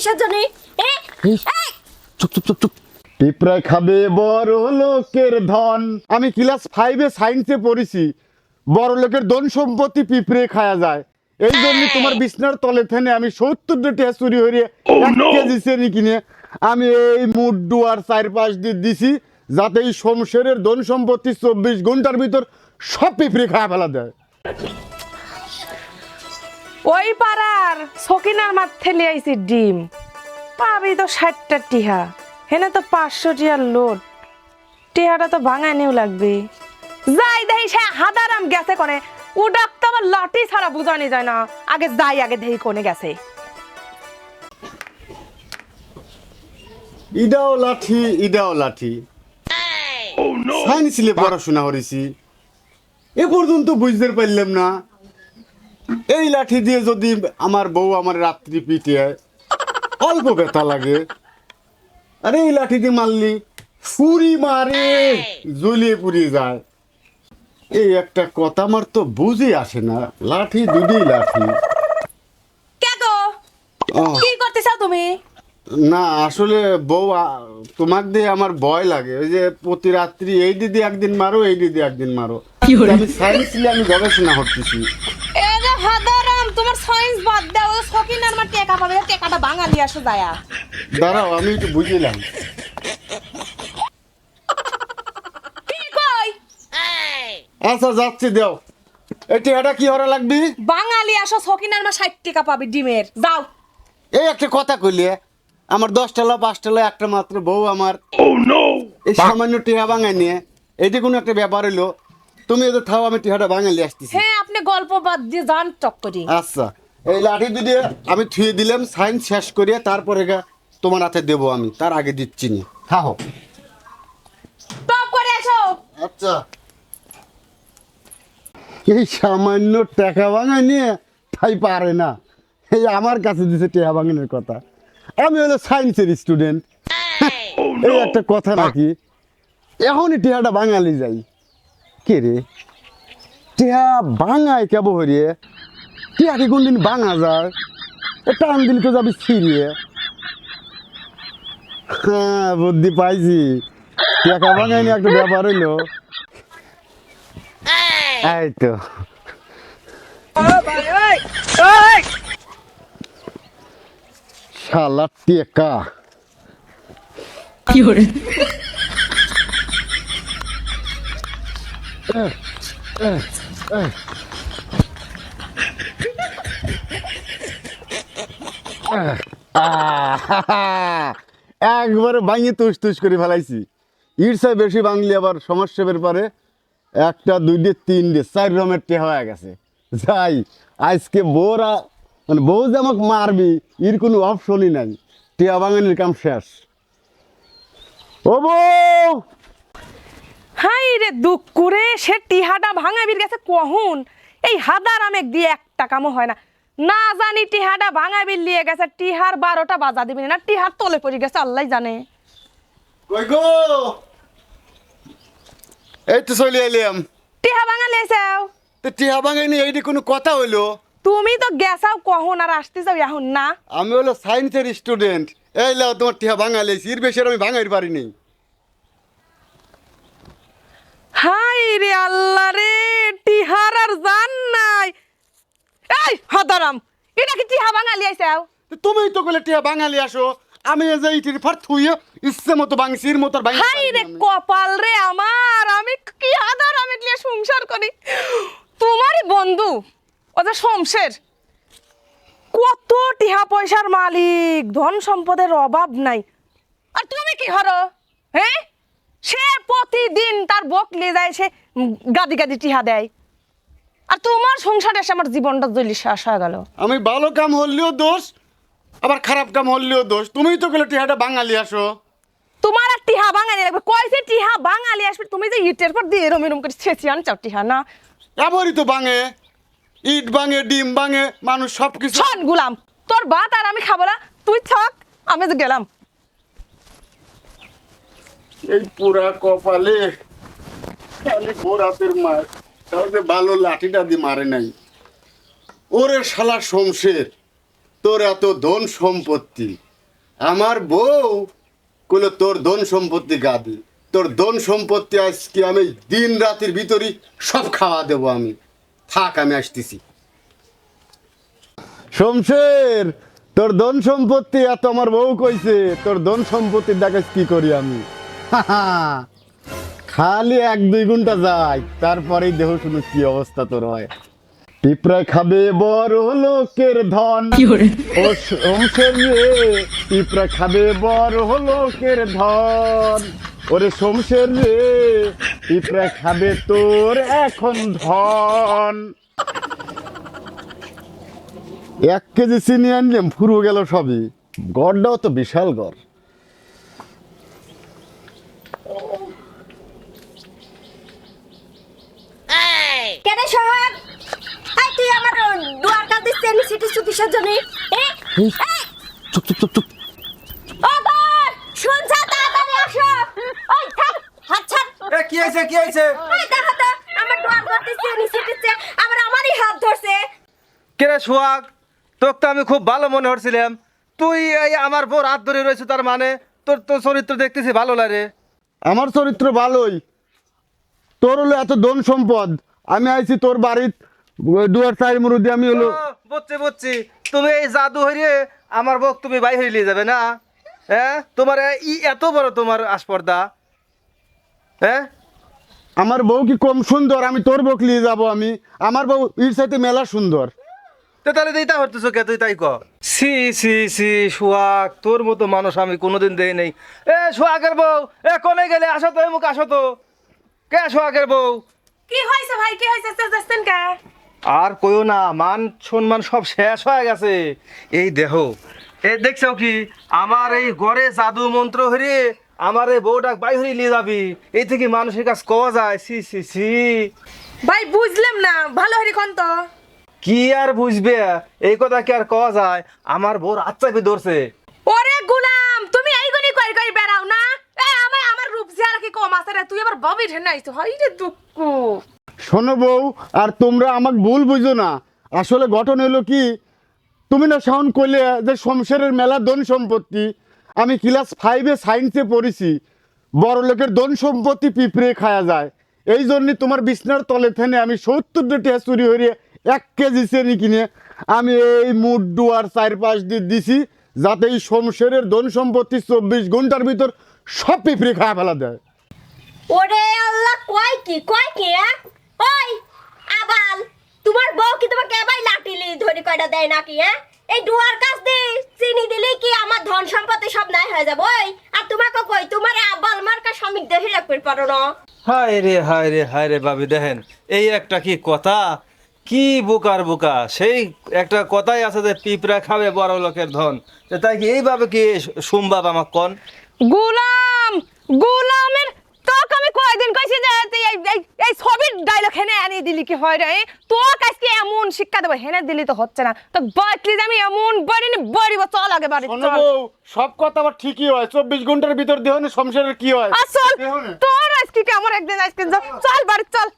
কিসের জন্য? চুপ চুপ চুপ চুপ। পিঁপড়া খাবে বড় লোকের ধন। আমি ক্লাস ফাইভে সায়েন্সে পড়েছি। বড় লোকের ধন সম্পত্তি পিঁপড়ে খায়া যায়। এই জন্য তোমার বিছনার তলে থেনে আমি সত্তর টাকা চুরি হয়ে এক কেজি চেনি কিনে আমি এই মুড্ডু আর চার পাঁচ দিয়ে দিছি যাতে এই শমশেরের ধন সম্পত্তি চব্বিশ ঘণ্টার ভিতর সব পিঁপড়ে খাওয়া ফেলা দেয় ওই পাড়ার সকিনার মাঠ ঠেলে আইছি ডিম। পাবি তো ষাটটা টিহা হেনে তো পাঁচশো টিহার লোড। টিহাটা তো ভাঙায় নিও লাগবে। যাই দেহি সে হাদারাম গেছে কোনে উডাক তো আমার লাঠি ছাড়া বুঝানি যায় না আগে যাই আগে দেহি কোনে গেছে। ইডাও লাঠি ইডাও লাঠি। সায়েন্স নিয়ে পড়াশোনা করেছি। এ পর্যন্ত বুঝতে পারলাম না এই লাঠি দিয়ে যদি আমার বউ আমার রাত্রি পিটে অল্প ব্যথা লাগে। আরে এই লাঠি দিয়ে মারলি ফুরি মারে জ্বলিয়ে পুড়িয়ে যায়। এই একটা কথা আমার তো বুঝে আসে না লাঠি দুটি লাঠি। কে কি করতে চাও তুমি? না আসলে বউ তোমাক দিয়ে আমার ভয় লাগে। ওই যে প্রতি রাত্রি এই দিদি একদিন মারো এই দিদি একদিন মারো। আমি সায়েন্স নিয়ে আমি গবেষণা করতেছি। সায়েন্স বাদ দাও সকিনার মাঠ টেকা পাবে টেকাটা বাঙালি আসো যায়া দাঁড়াও আমি একটু বুঝিলাম। আচ্ছা যাচ্ছি দেও। এটি এটা কি হরা লাগবি? বাঙালি আসো সকিনার মা ষাট টাকা পাবে ডিমের। যাও। এই একটা কথা কইলে আমার দশটা লো পাঁচটা লো একটা মাত্র বউ আমার। এই সামান্য টিহা বাঙাই নিয়ে এইটা কোনো একটা ব্যাপার হইল। তুমি এদের থাও আমি টিহাটা বাঙালি আসতেছি। হ্যাঁ আপনি গল্প বাদ দিয়ে যান টক করি। আচ্ছা। এই লাঠি দুটি আমি থুয়ে দিলাম সাইন শেষ করিয়ে তারপরে গা তোমার হাতে দেবো আমি তার আগে দিচ্ছি নি। খাও টক করে আচ্ছা। এই সামান্য টাকা ভাঙা নিয়ে তাই পারে না। এই আমার কাছে দিছে টেহা ভাঙানোর কথা। আমি হলো সায়েন্সের স্টুডেন্ট। এই একটা কথা নাকি? এখনই টেহাটা বাঙালি যাই। কে রে? টেহা বাঙায় কেব হরিয়ে? কি কোনদিন বাঙা যায়? টান দিলে তো যাবি ছিঁড়িয়ে। হ্যাঁ বুদ্ধি পাইছি। টাকা বাঙায় নিয়ে একটা ব্যাপার হইল। এই তো। শালা টেকা। একবারে ভাঙিয়ে তুস তুস করে ফেলাইছি। ইরসায় বেশি বাংলি আবার সমস্যা ব্যাপারে একটা, দুইটে, তিনটে, চার রমের টে হয়ে গেছে। যাই, আজকে বউরা মানে বউ যে আমাকে মারবি, এর কোনো অপশনই নাই। টিয়া বাঙালির কাম শেষ। ও বউ! হাই রে দুঃখ করে সে টিহাটা ভাঙাবির গেছে কহুন এই হাদার আমেক দিয়ে এক টাকামো হয় না। না জানি টিহাটা ভাঙাবির লিয়ে গেছে টিহার বারোটা বাজা দিবি না টিহার তলে পড়ে গেছে আল্লাহ জানে। কই গো? এই তো চলে এলাম। টিহা ভাঙালি এসেও তো টিয়া বাঙালি এইটি কোনো কথা হইল? তুমি তো গেছাও কখন আর আসতে যাও এখন না? আমি হলো সায়েন্সের স্টুডেন্ট এই লাও তোমার টিয়া বাঙালি এর বেশি আর আমি ভাঙাইর পারিনি। হাই রে আল্লাহ রে টিহার আর জান নাই। এই হাদারাম এটা কি টিহা ভাঙালি আইসাও তো তুমিই তো বলে টিয়া বাঙালি আসো। আমি এই যে ইটির ফার থুইয়ে ইচ্ছে মতো বাংসির মতো ভাঙিয়ে হাই রে কপাল রে আমার আমি কি আদার আমি নিয়ে সংসার করি? তোমারই বন্ধু ও যে শমশের কত টিহা পয়সার মালিক ধন সম্পদের অভাব নাই। আর তুমি কি হরো হ্যাঁ? সে প্রতিদিন তার বক নিয়ে যায় সে গাদি গাদি টিহা দেয়। আর তোমার সংসারে এসে আমার জীবনটা জলি শেষ হয়ে গেল। আমি ভালো কাম হলেও দোষ আবার খারাপ কাম হলেও দোষ। তুমিই তো গেলে টিহাটা বাঙালি আসো। তোমার আর টিহা বাঙালি লাগবে। কয়েছে টিহা বাঙালি আসবে তুমি যে ইটের পর দিয়ে এরম এরম করে ছেঁচি আনচাও টিহা না? এমনই তো বাঙে। ইট বাঙে ডিম বাঙে মানুষ সব কিছু শোন গুলাম তোর ভাত আর আমি খাব না। তুই থাক আমি তো গেলাম। এই পুরা কপালে খালি গোরাতের মার। তাহলে ভালো লাঠিটা দিয়ে মারে নাই। ওরে শালা শমশের, তোর এত ধন সম্পত্তি। আমার বউ কইলো, তোর ধন সম্পত্তি গাদি তোর ধন সম্পত্তি আজকে আমি দিন রাতের ভিতরই সব খাওয়া দেবো আমি। থাক, আমি আসতেছি। শমশের, তোর ধন সম্পত্তি এত আমার বউ কইছে, তোর ধন সম্পত্তি দেখাস কি করি আমি? খালি এক দুই ঘণ্টা যাই তারপরেই দেহ শুনো কি অবস্থা তোর হয়? পিঁপড়া খাবে বড় লোকের ধন। ও শমশের রে পিঁপড়া খাবে বড় লোকের ধন। ওরে শমশের রে পিঁপড়া খাবে তোর এখন ধন। এক কেজি চিনি আনলাম ফুরো গেল সবই। গড়টাও তো বিশাল গড় কেন সোহাগ এই তুই আমার দুয়ার কাল দিস জন্য? চুপ চুপ চুপ চুপ। ও তাড়াতাড়ি আসো। ওই থাক হাত ছাড়। এ কি হয়েছে কি হয়েছে? ওই দেখো তো আমার দুয়ার কাল দিস চেনি আবার আমারই হাত ধরছে। কেরে সোহাগ? তোকে তো আমি খুব ভালো মনে হচ্ছিলাম তুই এই আমার বউ হাত ধরে রয়েছে তার মানে তোর তোর চরিত্র দেখতেছি ভালো লাগে আমার চরিত্র ভালোই। তোর হলো এত ধন সম্পদ। আমি আইছি তোর বাড়ির দুয়ার চাই মুরুদি আমি হলো। বুঝছি বুঝছি তুমি এই জাদু হইরে আমার বউ তুমি বাই হয়ে নিয়ে যাবে না? হ্যাঁ? তোমার এ- ই এত বড় তোমার আসপর্দা হ্যাঁ? আমার বউ কি কম সুন্দর আমি তোর বউকে নিয়ে যাব আমি। আমার বউ ইর সাথে মেলা সুন্দর। তো তাহলে দিতা হতেছ কে? তুই তাই ক। সি সি সি সোহাগ তোর মতো মানুষ আমি কোনোদিন দেই নেই। এ সোহাগের বউ এ কোনে গেলে? আসো তো মুখ আসো তো। কে সোহাগের বউ? কি হয়েছে ভাই? কি হয়েছে? চেঁচাচ্ছেন কে? আর কইও না মান সম্মান সব শেষ হয়ে গেছে। এই দেহ এ দেখছ কি? আমার এই ঘরে জাদু মন্ত্র হরে আমার এই বউটা বাই হরে নিয়ে যাবি। এই থেকে মানুষের কাছে কওয়া যায় সি সি সি ভাই বুঝলাম না ভালো হরি কোন তো। কি আর বুঝবে? এই কথা কি আর কওয়া যায়? আমার বউর আচ্ছাপি ধরছে। ওরে গুলাম তুমি এইগুলি কই কই বেড়াও না? এ আমার আমার রূপ চেহারা কি কম আছে রে তুই আবার ববি ঢেনে আইছো। হাই রে দুঃখ। শোনো বউ, আর তোমরা আমাকে ভুল বুঝো না। আসলে ঘটন হলো কি, তুমি না সাউন্ড করলে যে শমশেরের মেলা ধন সম্পত্তি, আমি ক্লাস ফাইভে সায়েন্সে পড়েছি বড় লোকের ধন সম্পত্তি পিঁপড়ে খাওয়া যায়। এই জন্যে তোমার বিছনার তলে ফেনে আমি সত্তরটা টিয়া চুরি হরিয়ে এক কেজি চেনি কিনে আমি এই আর চার পাঁচ দিয়ে দিছি, যাতে এই শমশেরের ধন সম্পত্তি চব্বিশ ঘণ্টার ভিতর সব পিঁপড়ে খাওয়া ফেলা দেয় ওরে আল্লাহ, কয় কি কয় কি হ্যাঁ? ওই আবাল তোমার বউ কি তোমাকে এবাই লাটিলি ধরি কয়টা দেয় নাকি হ্যাঁ? এই দুয়ার কাছ দিয়ে চিনি দিলেই কি আমার ধন সম্পত্তি সব নাই হয়ে যাবে? ওই আর তোমাকে কই তোমার আব্বাল মার্কা শ্রমিক দেখে রাখতে পারো না। হায় রে হায় রে হায় রে বাবি দেখেন এই একটা কি কথা? কি বোকার বোকা? সেই একটা কথাই আছে যে পিঁপড়া খাবে বড় লোকের ধন। তাই কি এইভাবে কি সম্ভব আমার কন? গুলাম গুলামের তোকে আমি কয়দিন কইছি যে তুই এই এই- এই ছবির ডায়লগ হেনে আনি দিলি কি হয় রে তোকে আজকে এমন শিক্ষা দেবো? হেনে দিলি তো হচ্ছে না। তো বাতলি যে আমি এমন বড়ি নি বড়িব চল আগে বাড়ি শোনো চল। বউ সব কথা আবার ঠিকই হয়। চব্বিশ ঘণ্টার ভিতর দেহ সংসারের কি হয়? আর চল দেহ না। তোর আজকে কেমন একদিন আজকে যা- চল বাড়ি চল।